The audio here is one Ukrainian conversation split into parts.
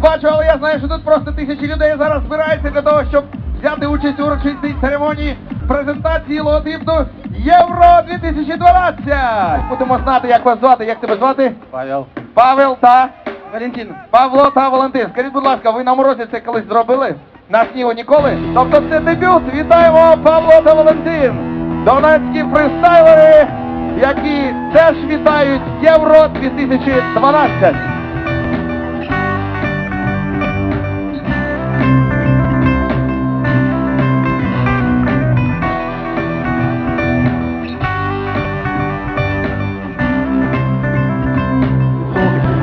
бачу, але я знаю, що тут просто тисячі людей зараз збираються для того, щоб взяти участь у урочистій церемонії презентації логотипу Євро 2012. Будемо знати, як вас звати. Як тебе звати? Павел. Павел та Валентин. Павло та Валентин. Скажіть, будь ласка, ви на морозі це колись зробили? На снігу ніколи? Тобто це дебют. Вітаємо Павло та Валентин. Донецькі фристайлери, які теж вітають Євро 2012.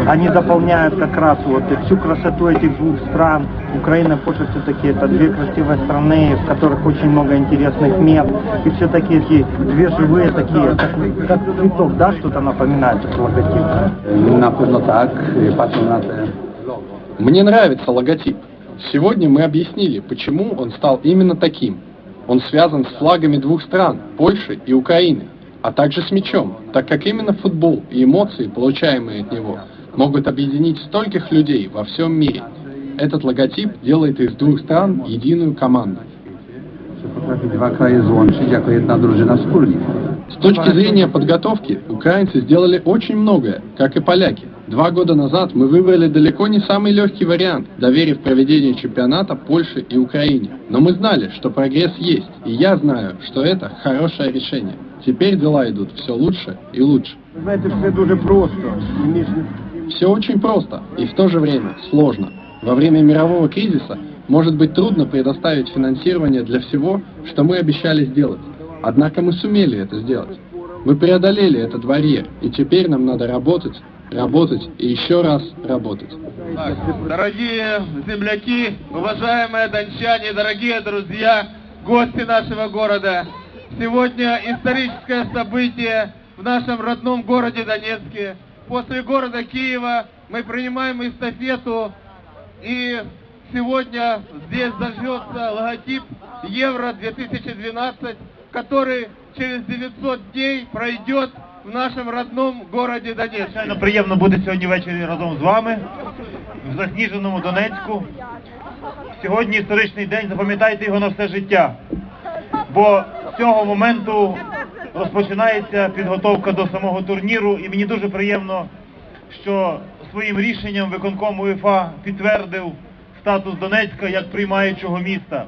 Они дополняют как раз вот всю красоту этих двух стран. Украина Польша все-таки это две красивые страны, в которых очень много интересных мест. И все-таки эти две живые такие, как, как цветок, да, что-то напоминает этот логотип. Na pewno tak, patrzę na te Мне нравится логотип. Сегодня мы объяснили, почему он стал именно таким. Он связан с флагами двух стран, Польши и Украины, а также с мячом, так как именно футбол и эмоции, получаемые от него, могут объединить стольких людей во всем мире. Этот логотип делает из двух стран единую команду. С точки зрения подготовки, украинцы сделали очень многое, как и поляки. Два года назад мы выбрали далеко не самый легкий вариант, доверив проведение чемпионата Польше и Украине. Но мы знали, что прогресс есть, и я знаю, что это хорошее решение. Теперь дела идут все лучше и лучше. Знаете, все дуже просто. Все очень просто и в то же время сложно. Во время мирового кризиса может быть трудно предоставить финансирование для всего, что мы обещали сделать. Однако мы сумели это сделать. Мы преодолели этот барьер, и теперь нам надо работать, работать и еще раз работать. Так, дорогие земляки, уважаемые дончане, дорогие друзья, гости нашего города. Сегодня историческое событие в нашем родном городе Донецке. После города Киева мы принимаем эстафету и сегодня здесь зажжется логотип Евро-2012, который через 900 дней пройдет в нашем родном городе Донецке. Звичайно, приємно бути сьогодні ввечері разом з вами в засніженому Донецьку. Сьогодні історичний день, запам'ятайте його на все життя. Бо з цього моменту розпочинається підготовка до самого турніру, і мені дуже приємно, що своїм рішенням виконком УЄФА підтвердив статус Донецька як приймаючого міста.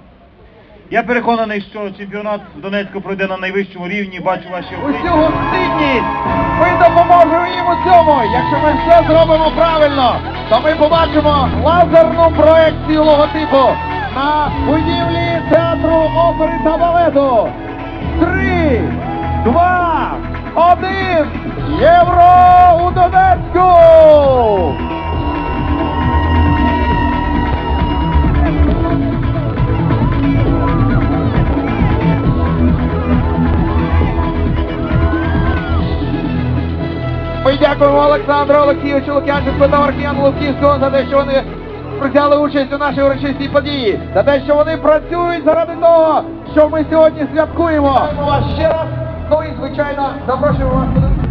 Я переконаний, що чемпіонат в Донецьку пройде на найвищому рівні. Бачу ваші. Усю гостинність. Ми допоможемо їм у цьому. Якщо ми все зробимо правильно, то ми побачимо лазерну проекцію логотипу на будівлі театру опери та балету. Три. Євро у Донецьку! Ми дякуємо Олександру Олексійовичу Лук'янченку та Маркіяну Луківського за те, що вони взяли участь у нашій урочистій події, за те, що вони працюють заради того, що ми сьогодні святкуємо. Дякуємо вас ще раз. Ну і звичайно, запрошуємо вас.